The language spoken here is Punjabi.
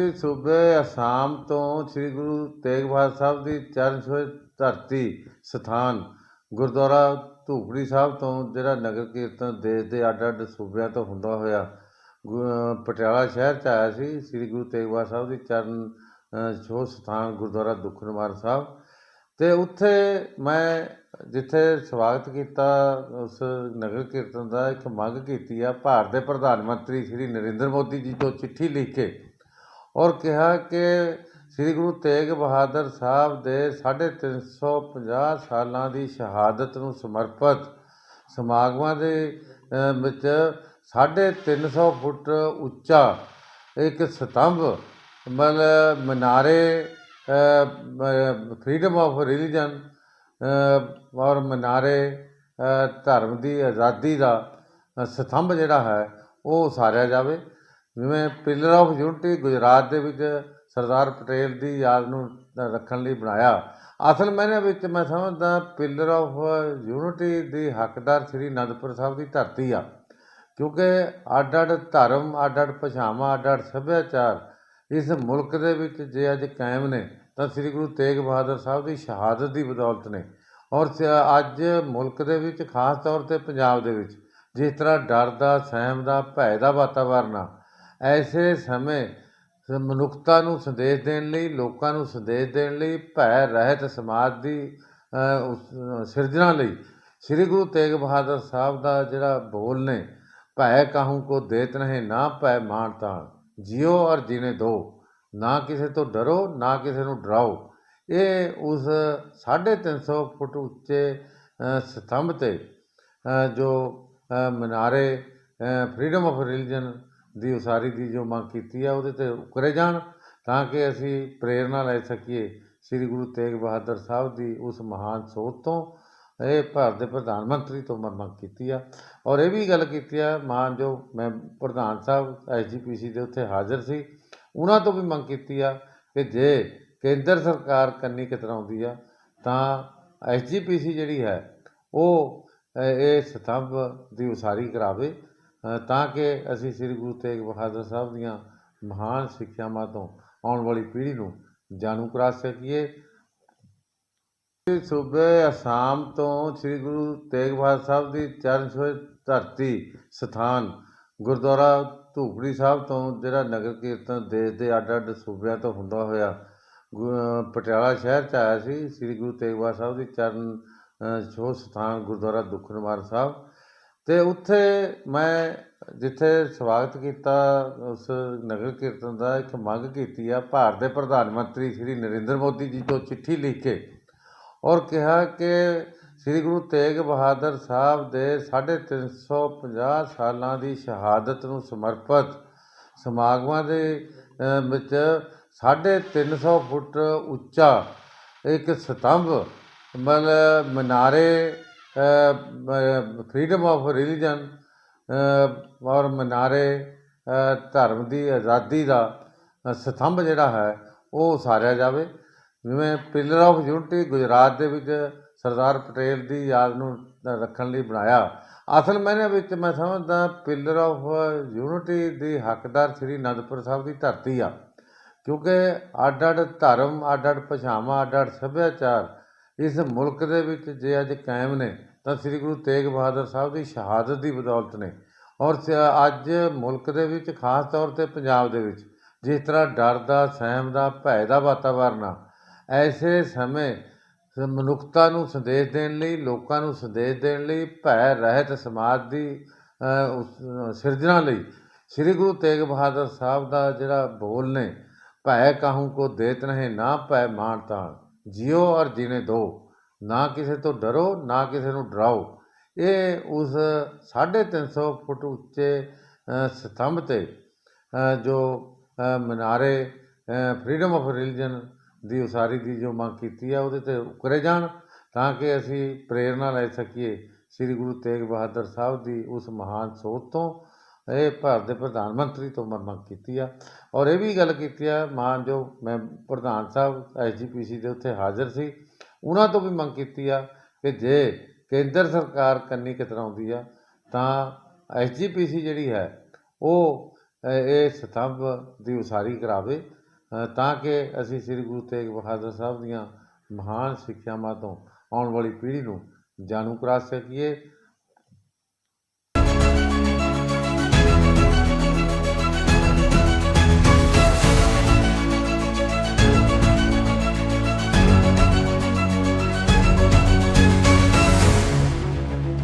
ਸੂਬੇ ਅਸਾਮ ਤੋਂ ਸ੍ਰੀ ਗੁਰੂ ਤੇਗ ਬਹਾਦਰ ਸਾਹਿਬ ਦੀ ਚਰਨ ਛੋਹ ਧਰਤੀ ਸਥਾਨ ਗੁਰਦੁਆਰਾ ਧੂਪੜੀ ਸਾਹਿਬ ਤੋਂ ਜਿਹੜਾ ਨਗਰ ਕੀਰਤਨ ਦੇਸ਼ ਦੇ ਅੱਡ ਅੱਡ ਸੂਬਿਆਂ ਤੋਂ ਹੁੰਦਾ ਹੋਇਆ ਗੁ- ਪਟਿਆਲਾ ਸ਼ਹਿਰ ਚ ਆਇਆ ਸੀ ਸ੍ਰੀ ਗੁਰੂ ਤੇਗ ਬਹਾਦਰ ਸਾਹਿਬ ਦੀ ਚਰਨ ਅ, ਛੋਹ ਸਥਾਨ ਗੁਰਦੁਆਰਾ ਦੁਖਨਿਵਾਰਨ ਸਾਹਿਬ। ਤੇ ਉੱਥੇ ਮੈਂ ਜਿੱਥੇ ਸਵਾਗਤ ਕੀਤਾ ਉਸ ਨਗਰ ਕੀਰਤਨ ਦਾ ਇੱਕ ਮੰਗ ਕੀਤੀ ਆ ਭਾਰਤ ਦੇ ਪ੍ਰਧਾਨ ਮੰਤਰੀ ਸ੍ਰੀ ਨਰਿੰਦਰ ਮੋਦੀ ਜੀ ਤੋਂ ਚਿੱਠੀ ਲਿਖ ਕੇ ਔਰ ਕਿਹਾ ਕਿ ਸ੍ਰੀ ਗੁਰੂ ਤੇਗ ਬਹਾਦਰ ਸਾਹਿਬ ਦੇ 350 ਸਾਲਾਂ ਦੀ ਸ਼ਹਾਦਤ ਨੂੰ ਸਮਰਪਿਤ ਸਮਾਗਮਾਂ ਦੇ ਵਿੱਚ ਸਾਢੇ ਤਿੰਨ ਸੌ ਫੁੱਟ ਉੱਚਾ ਇੱਕ ਸਤੰਭ, ਮਤਲਬ ਮਨਾਰੇ ਫਰੀडम ਆਫ ਰਿਲੀਜਨ ਔਰ ਮਨਾਰੇ ਧਰਮ ਦੀ ਆਜ਼ਾਦੀ ਦਾ ਸਤੰਭ ਜਿਹੜਾ ਹੈ, ਉਹ ਉਸਾਰਿਆ ਜਾਵੇ। ਜਿਵੇਂ ਪਿਲਰ ਆਫ ਯੂਨਿਟੀ ਗੁਜਰਾਤ ਦੇ ਵਿੱਚ ਸਰਦਾਰ ਪਟੇਲ ਦੀ ਯਾਦ ਨੂੰ ਰੱਖਣ ਲਈ ਬਣਾਇਆ। ਅਸਲ ਮੈਨੇ ਵਿੱਚ ਮੈਂ ਸਮਝਦਾ ਪਿਲਰ ਆਫ ਯੂਨਿਟੀ ਦੀ ਹੱਕਦਾਰ ਸ੍ਰੀ ਅਨੰਦਪੁਰ ਸਾਹਿਬ ਦੀ ਧਰਤੀ ਆ। ਕਿਉਂਕਿ ਅੱਡ ਅੱਡ ਧਰਮ, ਅੱਡ ਅੱਡ ਭਾਸ਼ਾਵਾਂ, ਅੱਡ ਅੱਡ ਸੱਭਿਆਚਾਰ ਇਸ ਮੁਲਕ ਦੇ ਵਿੱਚ ਜੇ ਅੱਜ ਕਾਇਮ ਨੇ, ਤਾਂ ਸ੍ਰੀ ਗੁਰੂ ਤੇਗ ਬਹਾਦਰ ਸਾਹਿਬ ਦੀ ਸ਼ਹਾਦਤ ਦੀ ਬਦੌਲਤ ਨੇ। ਔਰ ਸ- ਅੱਜ ਮੁਲਕ ਦੇ ਵਿੱਚ ਖਾਸ ਤੌਰ ਤੇ ਪੰਜਾਬ ਦੇ ਵਿੱਚ ਜਿਸ ਤਰ੍ਹਾਂ ਡਰ ਦਾ, ਸਹਿਮ ਦਾ, ਭੈ ਦਾ ਵਾਤਾਵਰਨ ਆ ਐਸੇ ਸਮੇਂ ਮਨੁੱਖਤਾ ਨੂੰ ਸੰਦੇਸ਼ ਦੇਣ ਲਈ, ਲੋਕਾਂ ਨੂੰ ਸੰਦੇਸ਼ ਦੇਣ ਲਈ, ਭੈ ਰਹਿਤ ਸਮਾਜ ਦੀ ਉਸ- ਸਿਰਜਣਾ ਲਈ ਸ੍ਰੀ ਗੁਰੂ ਤੇਗ ਬਹਾਦਰ ਸਾਹਿਬ ਦਾ ਜਿਹੜਾ ਬੋਲ ਨੇ, ਭੈ ਕਾਹੂ ਕੋ ਦੇਤ ਨਹਿ, ਨਾ ਭੈ ਮਾਨ ਤਾਂ ਜਿਉ ਔਰ ਜੀਣੇ ਦੋ, ਨਾ ਕਿਸੇ ਤੋਂ ਡਰੋ, ਨਾ ਕਿਸੇ ਨੂੰ ਡਰਾਓ। ਇਹ ਉਸ 350 ਫੁੱਟ ਉੱਚੇ ਸਤੰਭ ਤੇ ਜੋ ਮਨਾਰੇ ਫਰੀडम ਆਫ ਰਿਲੀਜਨ ਦੀ ਉਸਾਰੀ ਦੀ ਜੋ ਮੰਗ ਕੀਤੀ ਆ, ਉਹਦੇ ਤੇ ਉਕਰੇ ਜਾਣ ਤਾਂ ਕਿ ਅਸੀਂ ਪ੍ਰੇਰਣਾ ਲੈ ਸਕੀਏ। ਸ੍ਰੀ ਗੁਰੂ ਤੇਗ ਬਹਾਦਰ ਸਾਹਿਬ ਦੀ ਉਸ ਮਹਾਨ ਸੋਚ ਤੋਂ ਇਹ ਭਾਰਤ ਦੇ ਪ੍ਰਧਾਨ ਮੰਤਰੀ ਤੋਂ ਮੈਂ ਮੰਗ ਕੀਤੀ ਆ। ਔਰ ਇਹ ਵੀ ਗੱਲ ਕੀਤੀ ਆ ਮਾਨ ਜੋ ਮੈਂ ਪ੍ਰਧਾਨ ਸਾਹਿਬ ਐਸਜੀਪੀਸੀ ਦੇ ਉੱਥੇ ਹਾਜ਼ਰ ਸੀ, ਉਹਨਾਂ ਤੋਂ ਵੀ ਮੰਗ ਕੀਤੀ ਆ ਕਿ ਜੇ ਕੇਂਦਰ ਸਰਕਾਰ ਕੰਨੀ ਕਤਰਾਉਂਦੀ ਆ, ਤਾਂ ਐਸਜੀਪੀਸੀ ਜਿਹੜੀ ਹੈ, ਉਹ ਇਹ ਸਤੰਭ ਦੀ ਉਸਾਰੀ ਕਰਾਵੇ ਤਾਂ ਕਿ ਅਸੀਂ ਸ੍ਰੀ ਗੁਰੂ ਤੇਗ ਬਹਾਦਰ ਸਾਹਿਬ ਦੀਆਂ ਮਹਾਨ ਸਿੱਖਿਆਵਾਂ ਤੋਂ ਆਉਣ ਵਾਲੀ ਪੀੜ੍ਹੀ ਨੂੰ ਜਾਣੂ ਕਰਾ ਸਕੀਏ। ਸੂਬੇ ਅਸਾਮ ਤੋਂ ਸ੍ਰੀ ਗੁਰੂ ਤੇਗ ਬਹਾਦਰ ਸਾਹਿਬ ਦੀ ਚਰਨ ਛੋਹ ਧਰਤੀ ਸਥਾਨ ਗੁਰਦੁਆਰਾ ਧੂਪੜੀ ਸਾਹਿਬ ਤੋਂ ਜਿਹੜਾ ਨਗਰ ਕੀਰਤਨ ਦੇਸ਼ ਦੇ ਅੱਡ ਅੱਡ ਸੂਬਿਆਂ ਤੋਂ ਹੁੰਦਾ ਹੋਇਆ, ਗੁ- ਪਟਿਆਲਾ ਸ਼ਹਿਰ ਚ ਆਇਆ ਸੀ, ਸ੍ਰੀ ਗੁਰੂ ਤੇਗ ਬਹਾਦਰ ਸਾਹਿਬ ਦੀ ਚਰਨ ਛੋਹ ਸਥਾਨ ਗੁਰਦੁਆਰਾ ਦੁਖਨਿਵਾਰਨ ਸਾਹਿਬ। ਅਤੇ ਉੱਥੇ ਮੈਂ ਜਿੱਥੇ ਸਵਾਗਤ ਕੀਤਾ ਉਸ ਨਗਰ ਕੀਰਤਨ ਦਾ ਇੱਕ ਮੰਗ ਕੀਤੀ ਆ ਭਾਰਤ ਦੇ ਪ੍ਰਧਾਨ ਮੰਤਰੀ ਸ੍ਰੀ ਨਰਿੰਦਰ ਮੋਦੀ ਜੀ ਤੋਂ ਚਿੱਠੀ ਲਿਖ ਕੇ ਔਰ ਕਿਹਾ ਕਿ ਸ੍ਰੀ ਗੁਰੂ ਤੇਗ ਬਹਾਦਰ ਸਾਹਿਬ ਦੇ 350 ਸਾਲਾਂ ਦੀ ਸ਼ਹਾਦਤ ਨੂੰ ਸਮਰਪਿਤ ਸਮਾਗਮਾਂ ਦੇ ਅ, ਵਿੱਚ 350 ਫੁੱਟ ਉੱਚਾ ਇੱਕ ਸਤੰਭ ਮਤਲਬ ਮਨਾਰੇ ਫਰੀडम ਆਫ ਰਿਲੀਜਨ ਔਰ ਮਨਾਰੇ ਧਰਮ ਦੀ, ਆਜ਼ਾਦੀ ਦਾ ਸਥੰਭ ਜਿਹੜਾ ਹੈ, ਉਹ ਉਸਾਰਿਆ ਜਾਵੇ। ਜਿਵੇਂ ਪਿਲਰ ਆਫ ਯੂਨਿਟੀ ਗੁਜਰਾਤ ਦੇ ਵਿੱਚ ਸਰਦਾਰ ਪਟੇਲ ਦੀ ਯਾਦ ਨੂੰ ਰੱਖਣ ਲਈ ਬਣਾਇਆ। ਅਸਲ ਮੈਨੇ ਵਿੱਚ ਮੈਂ ਸਮਝਦਾ ਪਿਲਰ ਆਫ ਯੂਨਿਟੀ ਦੀ ਹੱਕਦਾਰ ਸ੍ਰੀ ਅਨੰਦਪੁਰ ਸਾਹਿਬ ਦੀ ਧਰਤੀ ਆ। ਕਿਉਂਕਿ ਅੱਡ ਅੱਡ ਧਰਮ ਅੱਡ ਅੱਡ ਭਾਸ਼ਾਵਾਂ ਅੱਡ ਅੱਡ ਸੱਭਿਆਚਾਰ ਇਸ ਮੁਲਕ ਦੇ ਵਿੱਚ ਜੇ ਅੱਜ ਕਾਇਮ ਨੇ, ਤਾਂ ਸ੍ਰੀ ਗੁਰੂ ਤੇਗ ਬਹਾਦਰ ਸਾਹਿਬ ਦੀ ਸ਼ਹਾਦਤ ਦੀ ਬਦੌਲਤ ਨੇ। ਔਰ ਅੱਜ ਮੁਲਕ ਦੇ ਵਿੱਚ, ਖਾਸ ਤੌਰ ਤੇ ਪੰਜਾਬ ਦੇ ਵਿੱਚ, ਜਿਸ ਤਰ੍ਹਾਂ ਡਰ ਦਾ, ਸਹਿਮ ਦਾ, ਭੈ ਦਾ ਵਾਤਾਵਰਨ ਆ, ਐਸੇ ਸਮੇਂ ਮਨੁੱਖਤਾ ਨੂੰ ਸੰਦੇਸ਼ ਦੇਣ ਲਈ, ਲੋਕਾਂ ਨੂੰ ਸੰਦੇਸ਼ ਦੇਣ ਲਈ, ਭੈ, ਰਹਿਤ ਸਮਾਜ ਦੀ ਸਿਰਜਣਾ ਲਈ, ਸ੍ਰੀ ਗੁਰੂ ਤੇਗ ਬਹਾਦਰ ਸਾਹਿਬ ਦਾ ਜਿਹੜਾ ਬੋਲ ਨੇ, ਭੈ ਕਾਹੂ ਕੋ ਦੇਤ ਨਹਿ ਨਾ, ਭੈ ਮਾਨ ਤਾਂ ਔਰ ਜੀਣੇ ਦੋ। ਨਾ ਕਿਸੇ ਤੋਂ ਡਰੋ, ਨਾ ਕਿਸੇ ਨੂੰ ਡਰਾਓ। ਇਹ ਉਸ 350 ਫੁੱਟ ਉੱਚੇ ਸਤੰਭ ਤੇ ਜੋ ਮਨਾਰੇ ਫਰੀडम ਆਫ ਰਿਲੀਜਨ ਦੀ ਉਸਾਰੀ ਦੀ ਜੋ ਮੰਗ ਕੀਤੀ ਹੈ ਉਹਦੇ ਤੇ ਉਕਰੇ ਜਾਣ ਤਾਂ ਕਿ ਅਸੀਂ ਪ੍ਰੇਰਣਾ ਲੈ ਸਕੀਏ। ਸ੍ਰੀ ਗੁਰੂ ਤੇਗ ਬਹਾਦਰ ਸਾਹਿਬ ਦੀ ਉਸ ਮਹਾਨ ਸੋਚ ਤੋਂ ਇਹ ਭਾਰਤ ਦੇ ਪ੍ਰਧਾਨ ਮੰਤਰੀ ਤੋਂ ਮੈਂ ਮੰਗ ਕੀਤੀ ਆ। ਔਰ ਇਹ ਵੀ ਗੱਲ ਕੀਤੀ ਆ, ਮਾਨ ਜੋ ਮੈਂ ਪ੍ਰਧਾਨ ਸਾਹਿਬ ਐਸਜੀਪੀਸੀ ਦੇ ਉੱਥੇ ਹਾਜ਼ਰ ਸੀ, ਉਹਨਾਂ ਤੋਂ ਵੀ ਮੰਗ ਕੀਤੀ ਆ ਕਿ ਜੇ ਕੇਂਦਰ ਸਰਕਾਰ ਕੰਨੀ ਕਤਰਾਉਂਦੀ ਆ, ਤਾਂ ਐਸਜੀਪੀਸੀ ਜਿਹੜੀ ਹੈ, ਉਹ ਇਹ ਸਤੰਭ ਦੀ ਉਸਾਰੀ ਕਰਾਵੇ ਤਾਂ ਕਿ ਅਸੀਂ ਸ੍ਰੀ ਗੁਰੂ ਤੇਗ ਬਹਾਦਰ ਸਾਹਿਬ ਦੀਆਂ ਮਹਾਨ ਸਿੱਖਿਆਵਾਂ ਤੋਂ ਆਉਣ ਵਾਲੀ ਪੀੜ੍ਹੀ ਨੂੰ ਜਾਣੂ ਕਰਾ ਸਕੀਏ।